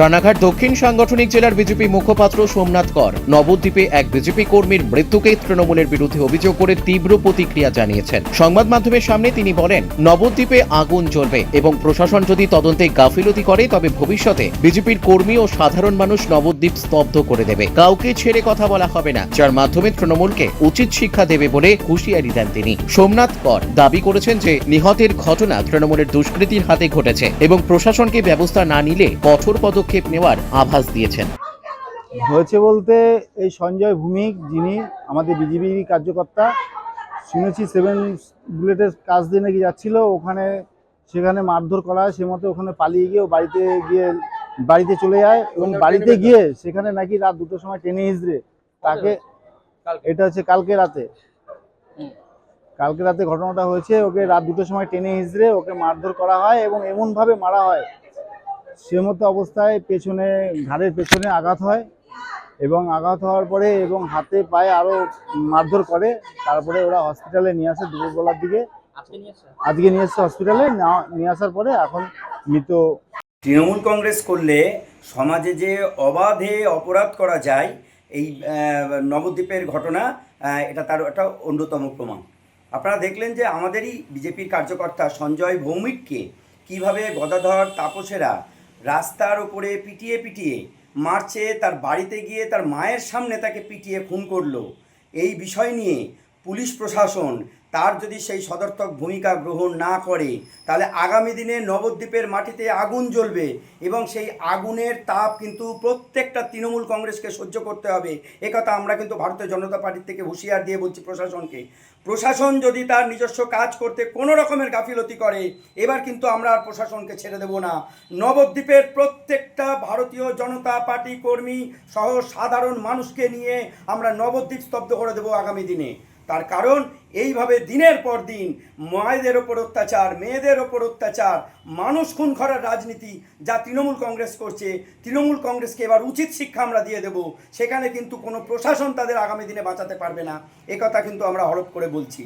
রানাঘাট দক্ষিণ সাংগঠনিক জেলার বিজেপি মুখপাত্র সোমনাথ কর। নবদ্বীপে এক বিজেপি কর্মীর মৃত্যুকে তৃণমূলের বিরুদ্ধে অভিযোগ করে তীব্র প্রতিক্রিয়া জানিয়েছেন। সংবাদ মাধ্যমের সামনে তিনি বলেন, নবদ্বীপে আগুন জ্বলবে এবং প্রশাসন যদি তদন্তে গাফিলতি করে, তবে ভবিষ্যতে বিজেপির কর্মী ও সাধারণ মানুষ নবদ্বীপ স্তব্ধ করে দেবে। কাউকে ছেড়ে কথা বলা হবে না, যার মাধ্যমে তৃণমূলকে উচিত শিক্ষা দেবে বলে হুঁশিয়ারি দেন তিনি। সোমনাথ কর দাবি করেছেন যে, নিহতের ঘটনা তৃণমূলের দুষ্কৃতির হাতে ঘটেছে এবং প্রশাসনকে ব্যবস্থা না নিলে কঠোর পদক্ষেপ নেওয়ার আভাস দিয়েছেন। হয়েছে বলতে এই সঞ্জয় ভূমিক যিনি আমাদের বিজেপি কার্যকর্তা শুনেছি সেভেন বুলেটের কাজ দিয়ে নাকি যাচ্ছিল ওখানে সেখানে মারধর করা হয় সে মতো ওখানে পালিয়ে গিয়ে বাড়িতে গিয়ে বাড়িতে চলে যায় এবং বাড়িতে গিয়ে সেখানে নাকি রাত দুটোর সময় টেনে হিসড়ে তাকে এটা হচ্ছে কালকে রাতে। কালকে রাতে ঘটনাটা হয়েছে ওকে রাত দুটোর সময় টেনে হিসড়ে ওকে মারধর করা হয় এবং এমনভাবে মারা হয় সে মতো অবস্থায় পেছনে ঘাড়ের পেছনে আঘাত হয় এবং আঘাত হওয়ার পরে এবং হাতে পায়ে আরও মারধর করে তারপরে ওরা হসপিটালে নিয়ে আসে দুপুরবেলার দিকে। আজকে নিয়ে এসছে হসপিটালে নিয়ে আসার পরে এখন মৃত। তৃণমূল কংগ্রেস করলে সমাজে যে অবাধে অপরাধ করা যায় এই নবদ্বীপের ঘটনা এটা তার একটা অন্যতম প্রমাণ। আপনারা দেখলেন যে আমাদেরই বিজেপির কার্যকর্তা সঞ্জয় ভৌমিককে কীভাবে গদাধর তাপসেরা রাস্তার ওপরে পিটিয়ে পিটিয়ে মারছে, তার বাড়িতে গিয়ে তার মায়ের সামনে তাকে পিটিয়ে খুন করল। এই বিষয় নিয়ে পুলিশ প্রশাসন তার যদি সেই সদর্থক ভূমিকা গ্রহণ না করে, তাহলে আগামী দিনে নবদ্বীপের মাটিতে আগুন জ্বলবে এবং সেই আগুনের তাপ কিন্তু প্রত্যেকটা তৃণমূল কংগ্রেসকে সহ্য করতে হবে। একথা আমরা কিন্তু ভারতীয় জনতা পার্টির থেকে হুঁশিয়ার দিয়ে বলছি প্রশাসনকে। প্রশাসন যদি তার নিজস্ব কাজ করতে কোনো রকমের গাফিলতি করে, এবার কিন্তু আমরা আর প্রশাসনকে ছেড়ে দেব না। নবদ্বীপের প্রত্যেকটা ভারতীয় জনতা পার্টি কর্মী সহ সাধারণ মানুষকে নিয়ে আমরা নবদ্বীপ স্তব্ধ করে দেব আগামী দিনে। তার কারণ এইভাবে দিনের পর দিন মায়েদের ওপর অত্যাচার, মেয়েদের ওপর অত্যাচার, মানুষ খুন করার রাজনীতি যা তৃণমূল কংগ্রেস করছে, তৃণমূল কংগ্রেসকে এবার উচিত শিক্ষা আমরা দিয়ে দেব, সেখানে কিন্তু কোনো প্রশাসন তাদের আগামী দিনে বাঁচাতে পারবে না। একথা কিন্তু আমরা হরপ করে বলছি।